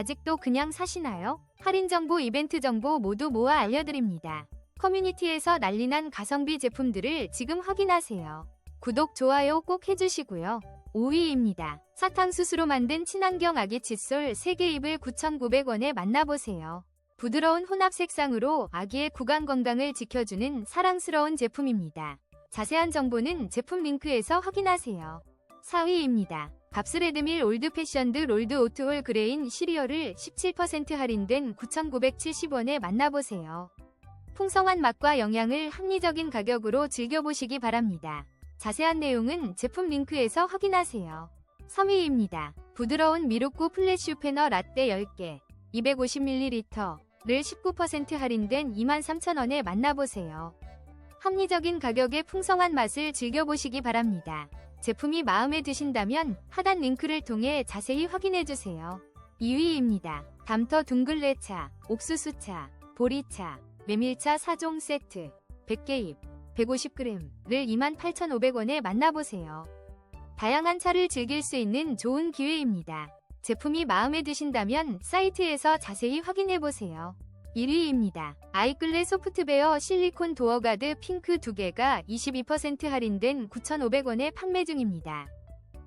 아직도 그냥 사시나요? 할인 정보, 이벤트 정보 모두 모아 알려드립니다. 커뮤니티에서 난리난 가성비 제품들을 지금 확인하세요. 구독, 좋아요 꼭 해주시고요. 5위입니다. 사탕수수로 만든 친환경 아기 칫솔 3개 입을 9,900원에 만나보세요. 부드러운 혼합 색상으로 아기의 구강 건강을 지켜주는 사랑스러운 제품입니다. 자세한 정보는 제품 링크에서 확인하세요. 4위입니다. 밥스레드밀 올드 패션드 롤드 오트홀 그레인 시리얼을 17% 할인된 9,970원에 만나보세요. 풍성한 맛과 영양을 합리적인 가격으로 즐겨보시기 바랍니다. 자세한 내용은 제품 링크에서 확인하세요. 3위입니다. 부드러운 미루코 플랫 슈페너 라떼 10개 250ml를 19% 할인된 23,000원에 만나보세요. 합리적인 가격에 풍성한 맛을 즐겨보시기 바랍니다. 제품이 마음에 드신다면 하단 링크를 통해 자세히 확인해주세요. 2위입니다. 담터 둥글레차, 옥수수차, 보리차, 메밀차 4종 세트 100개입 150g를 28,500원에 만나보세요. 다양한 차를 즐길 수 있는 좋은 기회입니다. 제품이 마음에 드신다면 사이트에서 자세히 확인해보세요. 1위입니다. 아이클레 소프트베어 실리콘 도어가드 핑크 2개가 22% 할인된 9,500원에 판매 중입니다.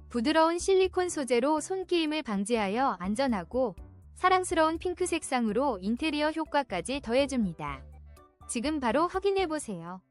부드러운 실리콘 소재로 손끼임을 방지하여 안전하고 사랑스러운 핑크 색상으로 인테리어 효과까지 더해줍니다. 지금 바로 확인해보세요.